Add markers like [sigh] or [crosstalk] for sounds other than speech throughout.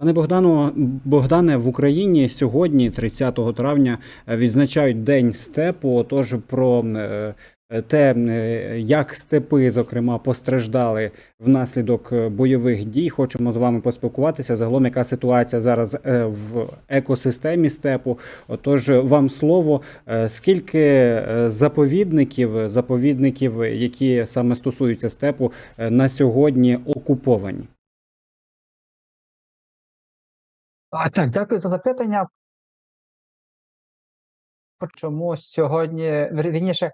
Пане Богдано, Богдане, в Україні сьогодні, 30 травня, е, відзначають День степу. Отож, про е, те, е, як степи, зокрема, постраждали внаслідок бойових дій, хочемо з вами поспілкуватися. Загалом, яка ситуація зараз в екосистемі степу. Отож, вам слово. Скільки заповідників, заповідників, які саме стосуються степу, на сьогодні окуповані? А, так, дякую за запитання. Чому сьогодні, вір- вірніше,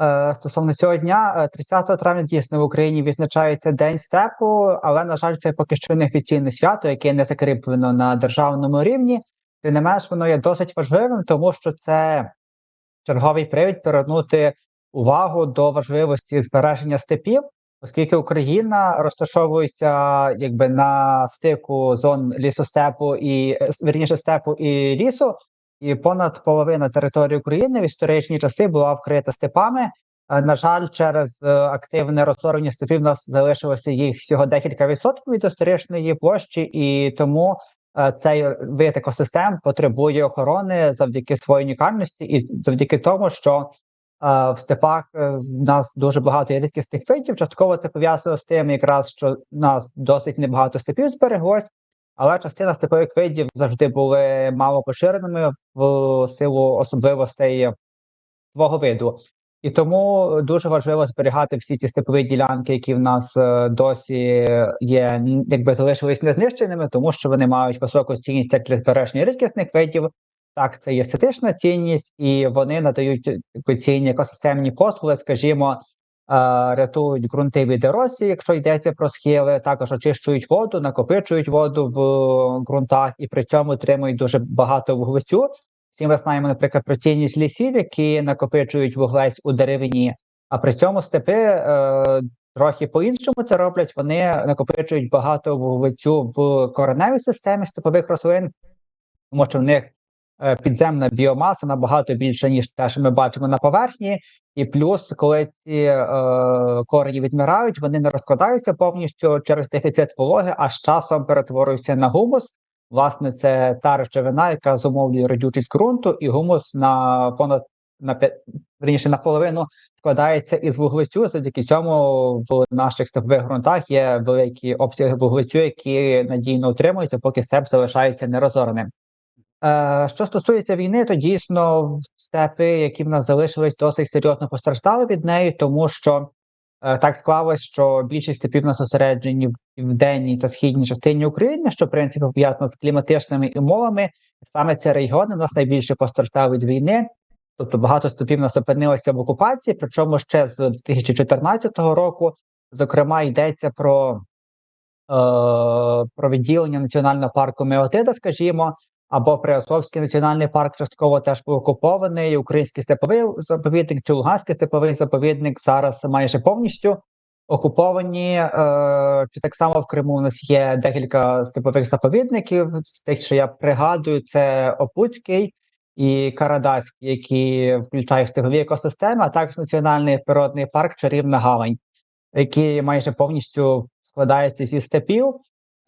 е, стосовно дня, е, 30 травня дійсно в Україні відзначається День степу, але, на жаль, це поки що не офіційне свято, яке не закріплено на державному рівні. Тим не менш, воно є досить важливим, тому що це черговий привід привернути увагу до важливості збереження степів, оскільки Україна розташовується якби на стику зон лісостепу і е, вірніше степу і лісу, і понад половина території України в історичні часи була вкрита степами. Е, На жаль, через е, активне розорення степів у нас залишилося їх всього декілька відсотків від історичної площі, і тому цей вид екосистем потребує охорони завдяки своїй унікальності і завдяки тому, що в степах е, в нас дуже багато є рідкісних видів. Частково це пов'язано з тим, якраз що в нас досить небагато степів збереглось, але частина степових видів завжди були мало поширеними в силу особливостей свого виду. І тому дуже важливо зберігати всі ці степові ділянки, які в нас е, досі є, якби залишились незнищеними, тому що вони мають високу цінність як для збереження рідкісних видів, так це є естетична цінність, і вони надають е, цінні екосистемні послуги, скажімо, е, рятують ґрунти від ерозії, якщо йдеться про схили, також очищують воду, накопичують воду в ґрунтах і при цьому отримують дуже багато вуглецю. Всі ми знаємо, наприклад, про цінність лісів, які накопичують вуглець у деревині, а при цьому степи е, трохи по-іншому це роблять. Вони накопичують багато вуглецю в кореневій системі степових рослин, тому що в них підземна біомаса набагато більша, ніж те, що ми бачимо на поверхні. І плюс, коли ці е, корені відмирають, вони не розкладаються повністю через дефіцит вологи, а з часом перетворюються на гумус. Власне, це та речовина, яка зумовлює родючість ґрунту, і гумус на понад на верніше наполовину складається із вуглецю. Завдяки цьому в наших степових ґрунтах є великі обсяги вуглецю, які надійно утримуються, поки степ залишається нерозореним. Е, що стосується війни, то дійсно степи, які в нас залишились, досить серйозно постраждали від неї, тому що е, так склалось, що більшість степів у нас зосереджені в південній та східній частині України, що в принципі пов'язано з кліматичними умовами. Саме ці регіони у нас найбільше постраждали від війни. Тобто багато степів нас опинилося в окупації, причому ще з 2014 року. Зокрема, йдеться про, е, про відділення національного парку Меотида, скажімо, або Приазовський національний парк частково теж був окупований. Український степовий заповідник чи Луганський степовий заповідник зараз майже повністю окуповані. Е, чи так само в Криму у нас є декілька степових заповідників. З тих, що я пригадую, це Опуцький і Карадаський, які включають степові екосистеми, а також національний природний парк Чарівна Гавань, який майже повністю складається зі степів.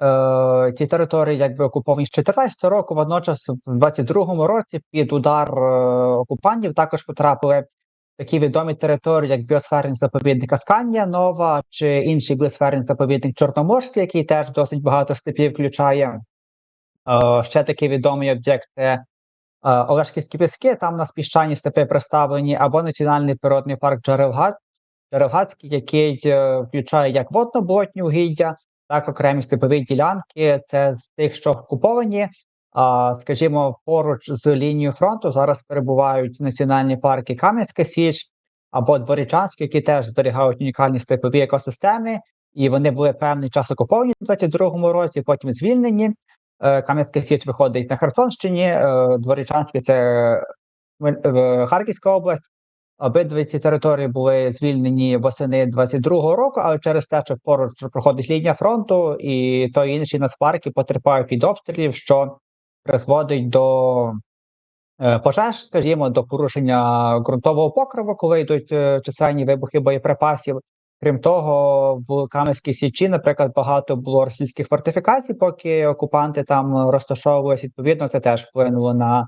Е, ті території якби окуповані з 14 року, водночас в 22-му році під удар е, окупантів також потрапили такі відомі території, як біосферний заповідник Асканія Нова чи інший біосферний заповідник Чорноморський, який теж досить багато степів включає. Е, ще такий відомий об'єкт це Олешківські піски. Там у нас піщані степи представлені, або національний природний парк Джерелгат, Джерелгацький, який включає як водно-болотні угіддя, так окремі степові ділянки. Це з тих, що окуповані. А, скажімо, поруч з лінією фронту зараз перебувають національні парки Кам'янська Січ або Дворічанський, які теж зберігають унікальні степові екосистеми, і вони були певний час окуповані в 22-му році, потім звільнені. Е, Кам'янська Січ виходить на Херсонщині, е, Дворічанське це е, Харківська область. Обидві ці території були звільнені восени 22-го року, але через те, що поруч проходить лінія фронту, і то і інші нацпарки потерпають від обстрілів, що призводить до е, пожеж, скажімо, до порушення ґрунтового покриву, коли йдуть е, чисельні вибухи боєприпасів. Крім того, в Кам'янській Січі, наприклад, багато було російських фортифікацій, поки окупанти там розташовувалися. Відповідно, це теж вплинуло на е,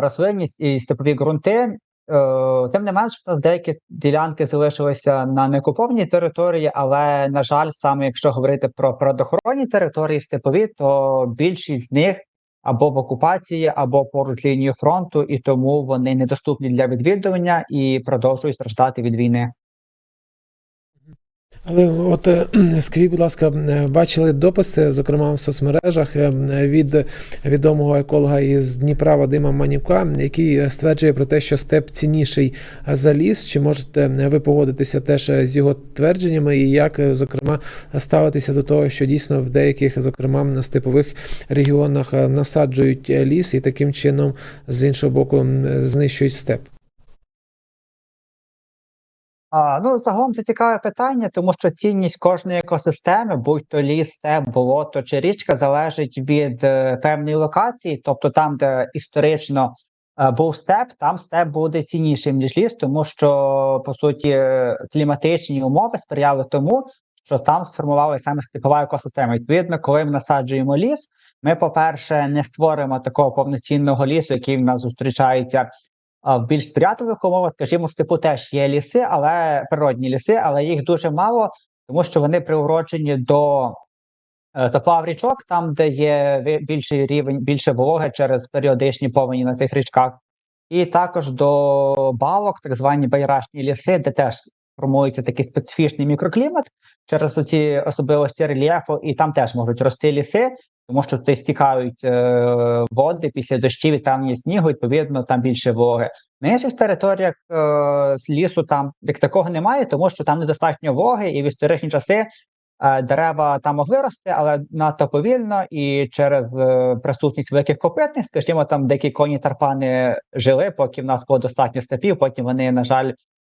рослинність і степові ґрунти. Е, тим не менш, деякі ділянки залишилися на некупованій території, але, на жаль, саме якщо говорити про природоохоронні території степові, то більшість з них або в окупації, або поруч лінію фронту, і тому вони недоступні для відвідування і продовжують страждати від війни. Але от е, [clears throat] скажіть, будь ласка, е, бачили дописи, зокрема в соцмережах, е, від відомого еколога із Дніпра Вадима Манівка, який стверджує про те, що степ цінніший за ліс. Чи можете ви погодитися теж з його твердженнями, і як, зокрема, ставитися до того, що дійсно в деяких, зокрема, на степових регіонах насаджують ліс і таким чином з іншого боку знищують степ? А, ну, загалом це цікаве питання, тому що цінність кожної екосистеми, будь то ліс, степ, болото чи річка, залежить від е, певної локації. Тобто, там, де історично е, був степ, там степ буде ціннішим ніж ліс, тому що по суті е, кліматичні умови сприяли тому, що там сформувалася саме степова екосистема. Відповідно, коли ми насаджуємо ліс, ми, по-перше, не створимо такого повноцінного лісу, який в нас зустрічається в більш сприятливих умовах, скажімо, в степу теж є ліси, але природні ліси, але їх дуже мало, тому що вони приурочені до е, заплав річок, там, де є більший рівень, більше вологи через періодичні повені на цих річках, і також до балок, так звані байрашні ліси, де теж формується такий специфічний мікроклімат через ці особливості рельєфу, і там теж можуть рости ліси, тому що туди стікають е, води після дощів, і там є снігу, відповідно, там більше вологи. На інших територіях е, лісу там як такого немає, тому що там недостатньо вологи, і в історичні часи е, дерева там могли рости, але надто повільно, і через е, присутність великих копитних, скажімо, там деякі коні тарпани жили, поки в нас було достатньо степів, потім вони, на жаль,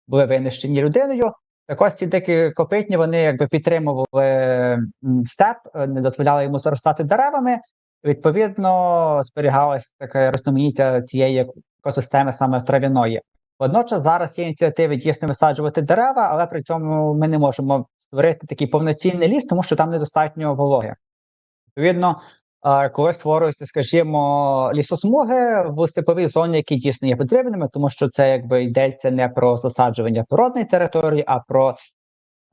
були винищені людиною. Так ось ці дикі копитні вони якби підтримували степ, не дозволяли йому заростати деревами. Відповідно, зберігалось таке різноманіття цієї екосистеми саме трав'яної. Водночас зараз є ініціативи дійсно висаджувати дерева, але при цьому ми не можемо створити такий повноцінний ліс, тому що там недостатньо вологи. Відповідно, коли створюються, скажімо, лісосмуги в степовій зоні, які дійсно є потрібними, тому що це якби йдеться не про засаджування природної території, а про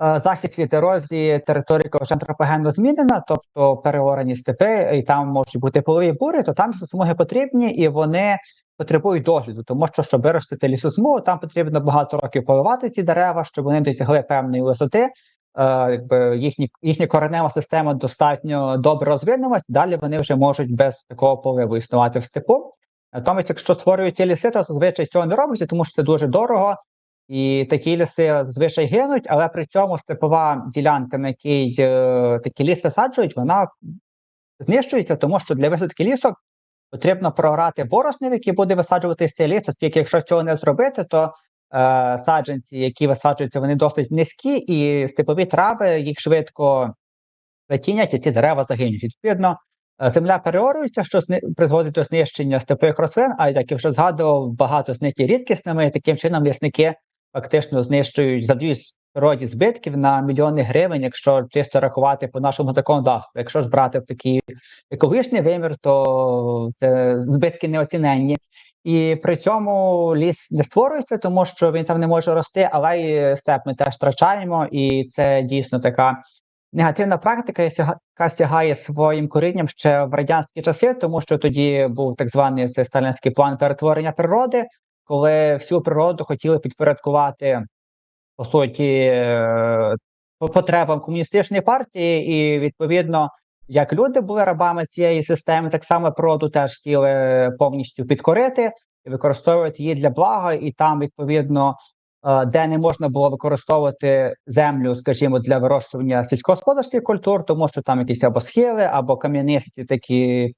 е, захист від ерозії території, яка вже антропогенно змінена, тобто переорані степи, і там можуть бути полові бури, то там лісосмуги потрібні і вони потребують догляду, тому що щоб виростити лісосмугу, там потрібно багато років поливати ці дерева, щоб вони досягли певної висоти. Е, якби їхні, їхня коренева система достатньо добре розвинулась, далі вони вже можуть без такого поливу існувати в степу. Натомість, якщо створюються ліси, то зазвичай цього не робиться, тому що це дуже дорого, і такі ліси зазвичай гинуть, але при цьому степова ділянка, на якій е, такі ліс висаджують, вона знищується, тому що для висадки лісок потрібно програти борошнив, який буде висаджувати цей ліс, оскільки якщо цього не зробити, то саджанці, які висаджуються, вони досить низькі, і степові трави їх швидко затінять, і ці дерева загинуть. Відповідно, е, земля переорюється, що призводить до знищення степових рослин, а як я вже згадував, багато з них є рідкісними, і таким чином лісники фактично знищують, задають природі збитків на мільйони гривень, якщо чисто рахувати по нашому законодавству. Якщо ж брати такий екологічний вимір, то це збитки неоціненні. І при цьому ліс не створюється, тому що він там не може рости, але і степ ми теж втрачаємо, і це дійсно така негативна практика, яка сягає своїм корінням ще в радянські часи, тому що тоді був так званий цей сталінський план перетворення природи, коли всю природу хотіли підпорядкувати по суті е, по потребам комуністичної партії, і відповідно. Як люди були рабами цієї системи, так само природу теж хотіли повністю підкорити і використовувати її для блага, і там відповідно е, де не можна було використовувати землю, скажімо, для вирощування сільськогосподарських культур, тому що там якісь або схили, або кам'янисті такі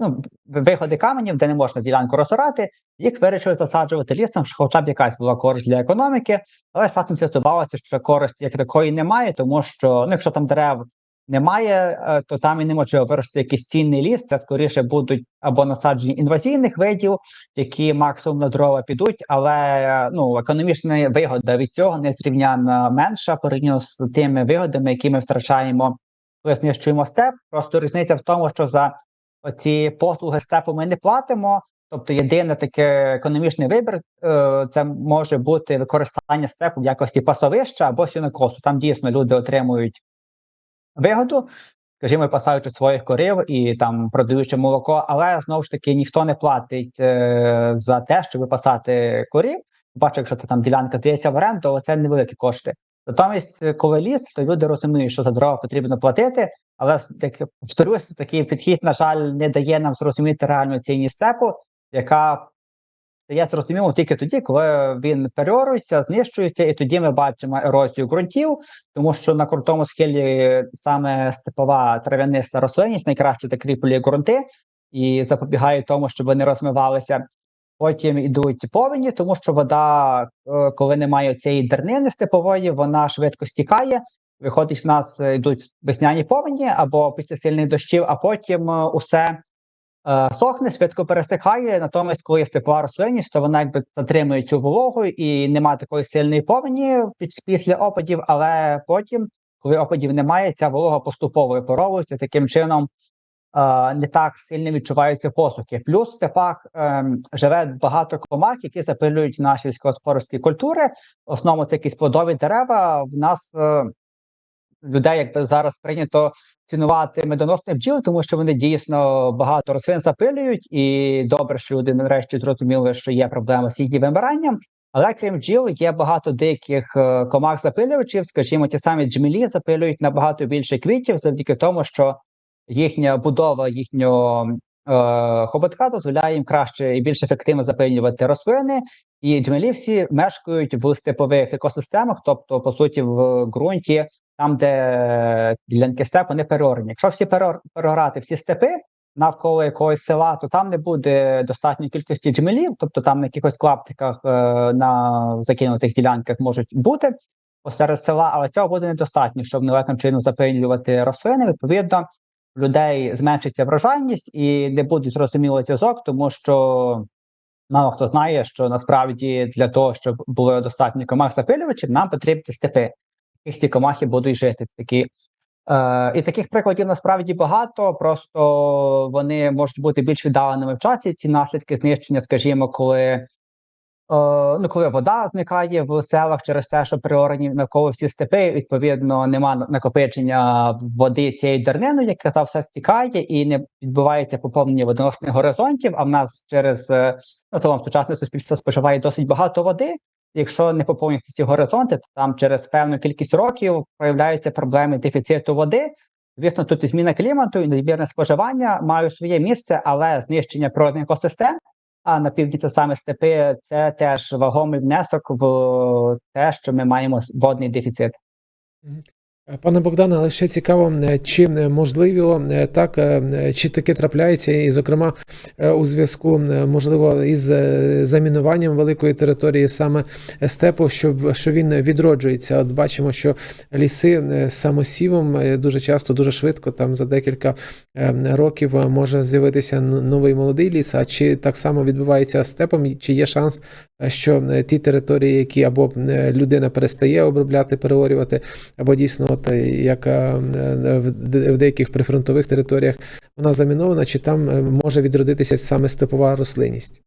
ну, виходи каменів, де не можна ділянку розорати, їх вирішили засаджувати лісом, що хоча б якась була користь для економіки, але фактом з'ясувалося, що користі як такої немає, тому що ну, якщо там дерев немає, е, то там і неможливо вирости якийсь цінний ліс. Це скоріше будуть або насадження інвазійних видів, які максимум на дрова підуть, але е, ну економічна вигода від цього незрівняно менша порівняно з тими вигодами, які ми втрачаємо, коли знищуємо степ. Просто різниця в тому, що за оці послуги степу ми не платимо. Тобто єдине таке економічний вибір е, це може бути використання степу в якості пасовища або сінокосу. Там дійсно люди отримують вигоду, скажімо, пасаючи своїх корів і там продаючи молоко, але знову ж таки ніхто не платить е, за те, щоб пасати корів. Бачу, якщо це там ділянка здається в оренду, то це невеликі кошти. Натомість, е, коли ліс, то люди розуміють, що за дрова потрібно платити, але як повторюсь, такий підхід, на жаль, не дає нам зрозуміти реальну цінність степу, яка стає зрозуміло тільки тоді, коли він переорюється, знищується, і тоді ми бачимо ерозію ґрунтів, тому що на крутому схилі саме степова трав'яниста рослинність найкраще закріплює ґрунти і запобігає тому, щоб вони розмивалися. Потім ідуть повені, тому що вода, е, коли немає цієї дернини степової, вона швидко стікає. Виходить, в нас е, йдуть весняні повені або після сильних дощів, а потім е, усе е, сохне, швидко пересихає. Натомість, коли є степова рослинність, то вона якби затримує цю вологу і немає такої сильної повені після опадів, але потім, коли опадів немає, ця волога поступово випаровується. Таким чином е, не так сильно відчуваються посухи. Плюс в степах ем, живе багато комах, які запилюють наші сільськогосподарські культури. В основному це якісь плодові дерева. В нас е, людей якби зараз прийнято цінувати медоносних бджіл, тому що вони дійсно багато рослин запилюють, і добре, що люди нарешті зрозуміли, що є проблема з їхнім вимиранням. Але крім бджіл, є багато диких е, комах запилювачів, скажімо, ті самі джмелі запилюють набагато більше квітів завдяки тому, що їхня будова їхнього е, хоботка дозволяє їм краще і більш ефективно запилювати рослини. І джмелі всі мешкають в степових екосистемах, тобто, по суті, в ґрунті, там, де ділянки степу не переорені. Якщо всі переор- переорати всі степи навколо якогось села, то там не буде достатньої кількості джмелів, тобто там на якихось клаптиках е, на закинутих ділянках можуть бути посеред села, але цього буде недостатньо, щоб належним чином запилювати рослини. Відповідно, в людей зменшиться врожайність і не буде зрозуміло зв'язок, тому що мало хто знає, що насправді для того, щоб було достатньо комах запилювачів, нам потрібні степи. Яких ці комахи будуть жити. Такі Е, і таких прикладів насправді багато, просто вони можуть бути більш віддаленими в часі. Ці наслідки знищення, скажімо, коли, ну, коли вода зникає в селах через те, що приорені навколо всі степи, відповідно, нема накопичення води цієї дернини, як казав, все стікає і не відбувається поповнення водоносних горизонтів. А в нас через е, ну, то сучасне суспільство споживає досить багато води. Якщо не поповнюються ці горизонти, то там через певну кількість років проявляються проблеми дефіциту води. Звісно, тут і зміна клімату і надмірне споживання мають своє місце, але знищення природних екосистем, а на півдні це саме степи, це теж вагомий внесок в те, що ми маємо водний дефіцит. Е, Пане Богдане, але ще цікаво, е, чи е, можливо так, чи таке трапляється, і, зокрема, у зв'язку, можливо, із замінуванням великої території саме степу, що, що він відроджується. От бачимо, що ліси самосівом дуже часто, дуже швидко, там за декілька років може з'явитися новий молодий ліс. А чи так само відбувається степом? Чи є шанс, що ті території, які або людина перестає обробляти, переорювати, або дійсно, от е, як е, в деяких прифронтових територіях вона замінована, чи там е, може відродитися саме степова рослинність?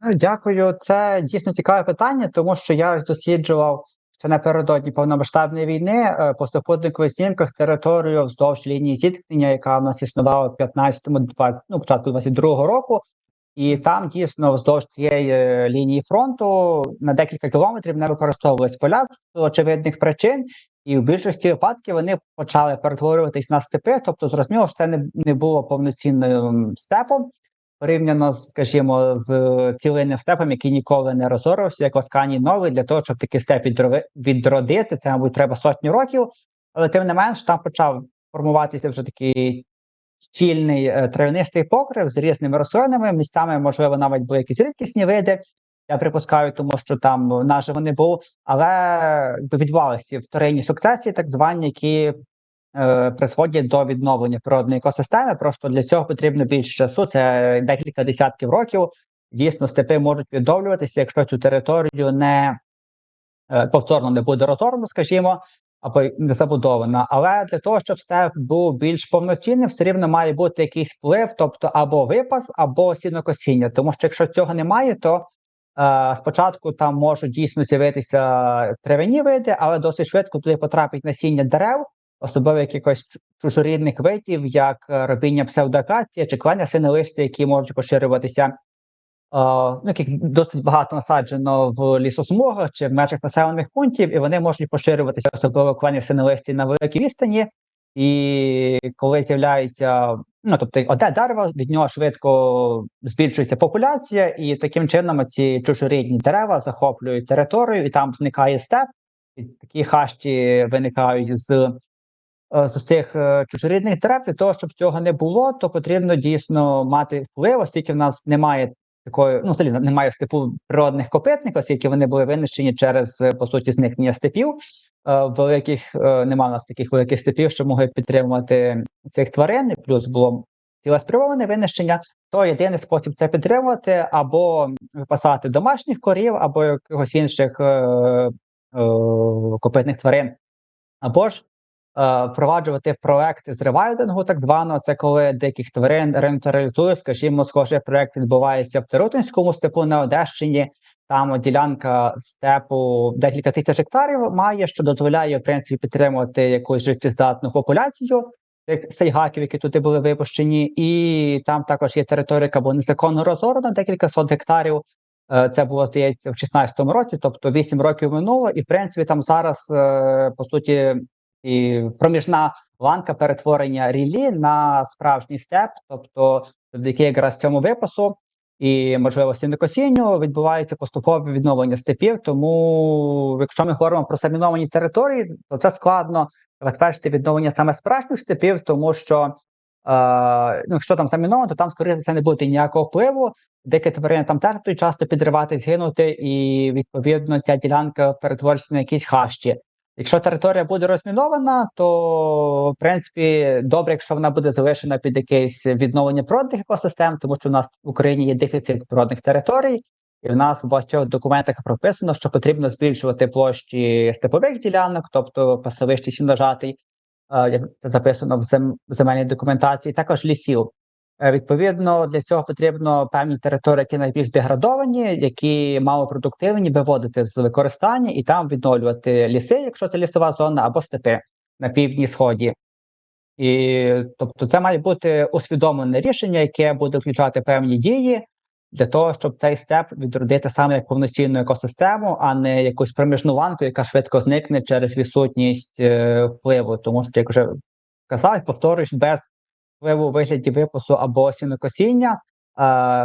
Ну, Дякую. Це дійсно цікаве питання, тому що я досліджував ще напередодні повномасштабної війни е, по супутникових знімках територію вздовж лінії зіткнення, яка в нас існувала в 15-му, ну, початку 22-го року. І там дійсно вздовж цієї е, лінії фронту на декілька кілометрів не використовувались поля з очевидних причин, і в більшості випадків вони почали перетворюватись на степи. Тобто, зрозуміло, що це не, не було повноцінним степом порівняно, скажімо, з цілинним степом, який ніколи не розорвався, як Осканій новий, для того, щоб такий степ відродити, це, мабуть, треба сотні років. Але тим не менш, там почав формуватися вже такий щільний е, травянистий покрив з різними рослинами. Місцями, можливо, навіть були якісь рідкісні види. Я припускаю, тому що там наживо не був, але відбувалися вторинні сукцесії, так звані, які е, призводять до відновлення природної екосистеми. Просто для цього потрібно більше часу. Це декілька десятків років. Дійсно, степи можуть відновлюватися, якщо цю територію не е, повторно не буде роторно, скажімо, або не забудована. Але для того, щоб степ був більш повноцінним, все рівно має бути якийсь вплив, тобто або випас, або сінокосіння. Тому що якщо цього немає, то е, спочатку там можуть дійсно з'явитися травяні види, але досить швидко туди потрапить насіння дерев, особливо якихось чужорідних видів, як е, робіння псевдоакації чи клання синелисти, які можуть поширюватися. Ну, яких досить багато насаджено в лісосмугах чи в межах населених пунктів, і вони можуть поширюватися, особливо клані синелисті на великій відстані. І коли з'являється, ну тобто одне дерево, від нього швидко збільшується популяція, і таким чином ці чужорідні дерева захоплюють територію, і там зникає степ, і такі хащі виникають з, е, з цих е, чужорідних дерев. Для того, щоб цього не було, то потрібно дійсно мати вплив, оскільки в нас немає такої, ну взагалі немає степу природних копитників, оскільки вони були винищені через е, по суті зникнення степів. Е, великих е, немає у нас таких великих степів, що могли підтримувати цих тварин. Плюс було цілеспрямоване винищення. То єдиний спосіб це підтримувати або випасати домашніх корів, або якихось інших е, е, копитних тварин, або ж впроваджувати проекти з ревайдингу, так званого, це коли диких тварин рентаралізують. Скажімо, схожий проект відбувається в Тарутинському степу на Одещині. Там ділянка степу декілька тисяч гектарів має, що дозволяє в принципі підтримувати якусь життєздатну популяцію тих сайгаків, які туди були випущені, і там також є територія, яка була незаконно розорена, декілька сот гектарів. Е, Це було здається в 16-му році, тобто 8 років минуло, і в принципі там зараз е, по суті і проміжна ланка перетворення рілі на справжній степ, тобто завдяки якраз цьому випасу і можливості некосінню відбувається поступове відновлення степів. Тому, якщо ми говоримо про заміновані території, то це складно забезпечити відновлення саме справжніх степів, тому що е, ну, якщо там заміновано, то там скоріше не буде ніякого впливу. Деякі тварини там теж будуть часто підривати, згинути, і відповідно ця ділянка перетвориться на якісь хащі. Якщо територія буде розмінована, то в принципі добре, якщо вона буде залишена під якесь відновлення природних екосистем, тому що у нас в Україні є дефіцит природних територій, і в нас в багатьох документах прописано, що потрібно збільшувати площі степових ділянок, тобто пасовищі сіножатий, е, як це записано в в земельній документації, також лісів. Е, Відповідно, для цього потрібно певні території, які найбільш деградовані, які малопродуктивні, виводити з використання і там відновлювати ліси, якщо це лісова зона, або степи на півдні сході. І тобто, це має бути усвідомлене рішення, яке буде включати певні дії для того, щоб цей степ відродити саме як повноцінну екосистему, а не якусь проміжну ланку, яка швидко зникне через відсутність е, впливу. Тому що, як вже казав, повторюсь, без впливу у вигляді випусу або сінокосіння,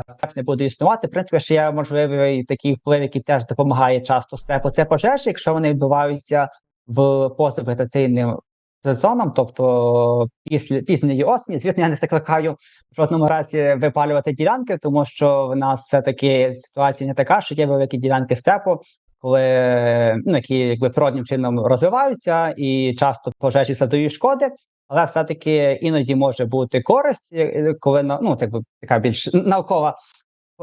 степ не буде існувати. В принципі, ще є можливий такий вплив, який теж допомагає часто степу. Це пожежі, якщо вони відбуваються в позавегетаційним сезоном, тобто після пізньої осені. Звісно, я не закликаю в жодному разі випалювати ділянки, тому що в нас все таки ситуація не така, що є великі ділянки степу. Коли ну, які якби природним чином розвиваються, і часто пожежі задають шкоди, але все-таки іноді може бути користь, е, коли на- ну, так би така більш наукова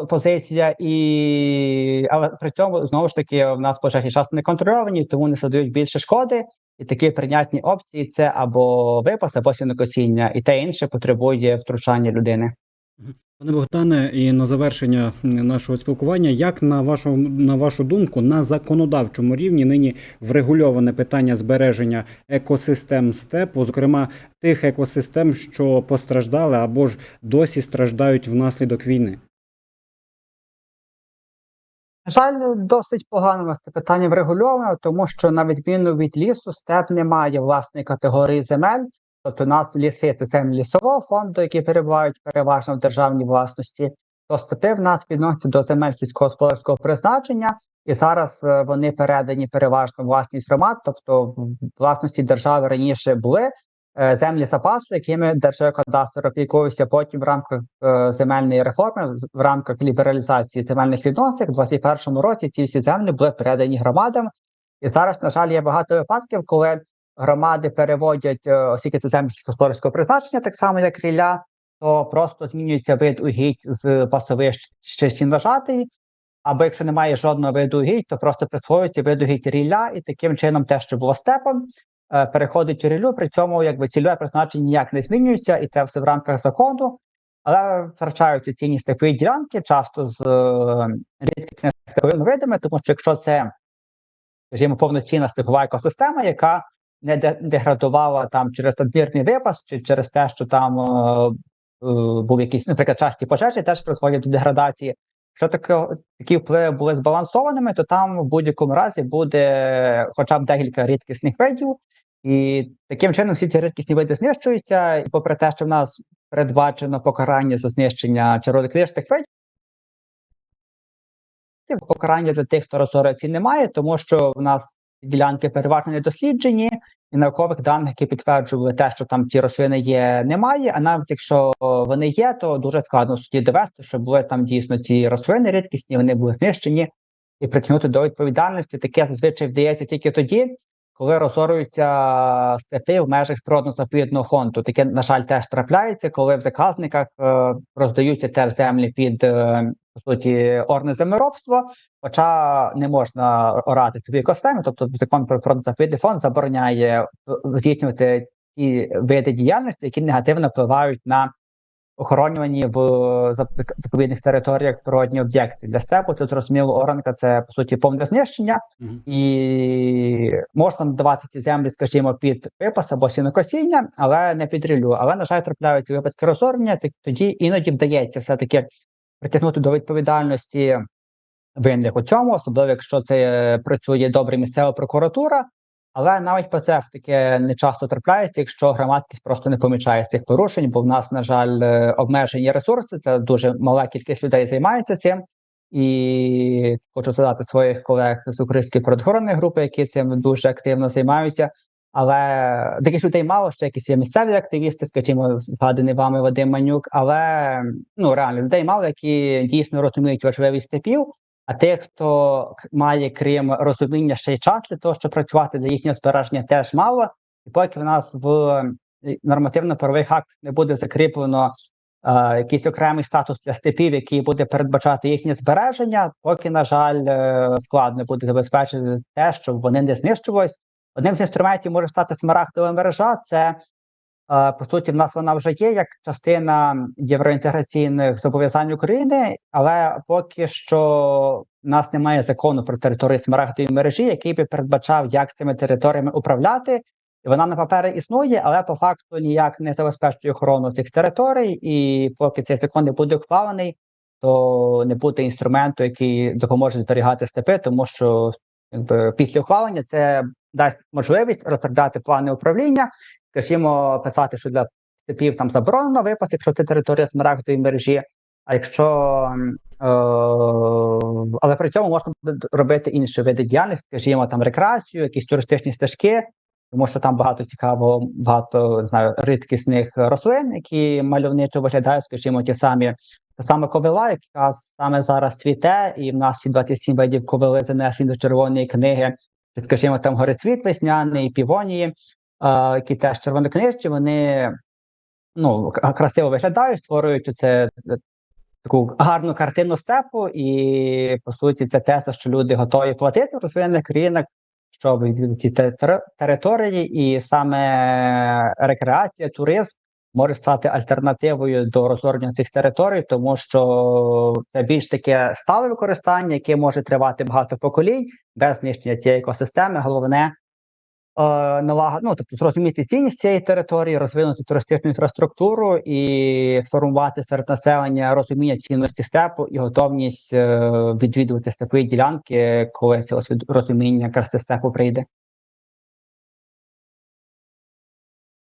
позиція, і але при цьому знову ж таки в нас пожежі часто не контрольовані, тому не задають більше шкоди. І такі прийнятні опції це або випас, або сінокосіння, і те інше потребує втручання людини. Пане Богдане, і на завершення нашого спілкування, як на вашу на вашу думку, на законодавчому рівні нині врегульоване питання збереження екосистем степу, зокрема тих екосистем, що постраждали або ж досі страждають внаслідок війни? На жаль, досить погано у нас це питання врегульовано, тому що на відміну від лісу, степ не має власної категорії земель. Тобто, у нас ліси це землі лісового фонду, які перебувають переважно в державній власності. То степи в нас відносяться до земель сільськогосподарського призначення, і зараз е, вони передані переважно власність громад, тобто власності держави раніше були е, землі запасу, якими Держгеокадастр опікувався потім в рамках е, земельної реформи, в рамках лібералізації земельних відносин, в 2021 році ці всі землі були передані громадам. І зараз, на жаль, є багато випадків, коли громади переводять, е, оскільки це землі сільськогосподарського призначення, так само як рілля, то просто змінюється вид угідь з пасовищ ще сінважатий. Або якщо немає жодного виду угідь, то просто присвоюється вид угідь рілля, і таким чином те, що було степом, е, переходить у ріллю, при цьому якби цільове призначення ніяк не змінюється, і це все в рамках закону. Але втрачаються цінні степові ділянки, часто з е, рідкісними видами, тому що якщо це, скажімо, повноцінна степова екосистема, яка не де- деградувала там через надмірний випас, чи через те, що там е, е, був якийсь, наприклад, часті пожежі, теж призводять до деградації. Якщо таке, такі впливи були збалансованими, то там в будь-якому разі буде хоча б декілька рідкісних видів, і таким чином всі ці рідкісні види знищуються. І попри те, що в нас передбачено покарання за знищення червонокнижних видів, покарання для тих, хто розорює немає, тому що в нас ділянки переважно не досліджені, і наукових даних, які підтверджували те, що там ці рослини є, немає. А навіть якщо вони є, то дуже складно суді довести, що були там дійсно ці рослини рідкісні, вони були знищені і притягнути до відповідальності. Таке зазвичай вдається тільки тоді, коли розорюються степи в межах природно-заповідного фонду. Таке, на жаль, теж трапляється, коли в заказниках е, роздаються теж землі під е, по суті орне землеробство, хоча не можна орати тобі екосистеми, тобто закон про природно-заповідний фонд забороняє е, здійснювати ті види діяльності, які негативно впливають на охоронювані в заповідних територіях природні об'єкти. Для степу це зрозуміло, оранка це по суті повне знищення, Мгм. і можна надавати ці землі, скажімо, під випас або сінокосіння, але не під ріллю. Але, на жаль, трапляються випадки розорення, так тоді іноді вдається все-таки притягнути до відповідальності винних у цьому, особливо якщо це е, працює добре місцева прокуратура. Але навіть ПСФ таке не часто трапляється, якщо громадськість просто не помічає цих порушень, бо в нас, на жаль, е, обмежені ресурси. Це дуже мала кількість людей займається цим. І хочу задати своїх колег з української природоохоронної групи, які цим дуже активно займаються. Але таких людей мало, ще якісь є місцеві активісти, скажімо, згаданий вами Вадим Манюк. Але ну реально людей мало, які дійсно розуміють важливість степів. А тих, хто має крім розуміння ще й час для того, щоб працювати для їхнього збереження, теж мало. І поки в нас в е, нормативно-правових актах не буде закріплено е, якийсь окремий статус для степів, який буде передбачати їхнє збереження, поки, на жаль, е, складно буде забезпечити те, щоб вони не знищувались. Одним з інструментів може стати смарагдова мережа. Це по суті, в нас вона вже є як частина євроінтеграційних зобов'язань України, але поки що в нас немає закону про території смарагдової мережі, який би передбачав, як цими територіями управляти. І вона на папері існує, але по факту ніяк не забезпечує охорону цих територій. І поки цей закон не буде ухвалений, то не буде інструменту, який допоможе зберігати степи, тому що якби після ухвалення це дасть можливість розробляти плани управління, скажімо, писати, що для степів там заборонено випас, якщо це територія смарагдової мережі. А якщо е, але при цьому можна робити інші види діяльності, скажімо, там рекреацію, якісь туристичні стежки, тому що там багато цікавого, багато не знаю, рідкісних рослин, які мальовничо виглядають, скажімо, ті самі та саме ковила, яка саме зараз цвіте, і в нас всі 27 видів ковили занесені до червоної книги. Скажімо, там горецвіт весняний, півонії, які теж червонокнижчі, вони ну, красиво виглядають, створюють це е, таку гарну картину степу, і по суті, це те, за що люди готові платити в розвинених країнах, щоб відвідати ці те- території, і саме рекреація, туризм може стати альтернативою до розорення цих територій, тому що це більш таке стале використання, яке може тривати багато поколінь без знищення цієї екосистеми. Головне е, ну тобто зрозуміти цінність цієї території, розвинути туристичну інфраструктуру і сформувати серед населення розуміння цінності степу і готовність е, відвідувати степові ділянки, коли це розуміння краси степу прийде.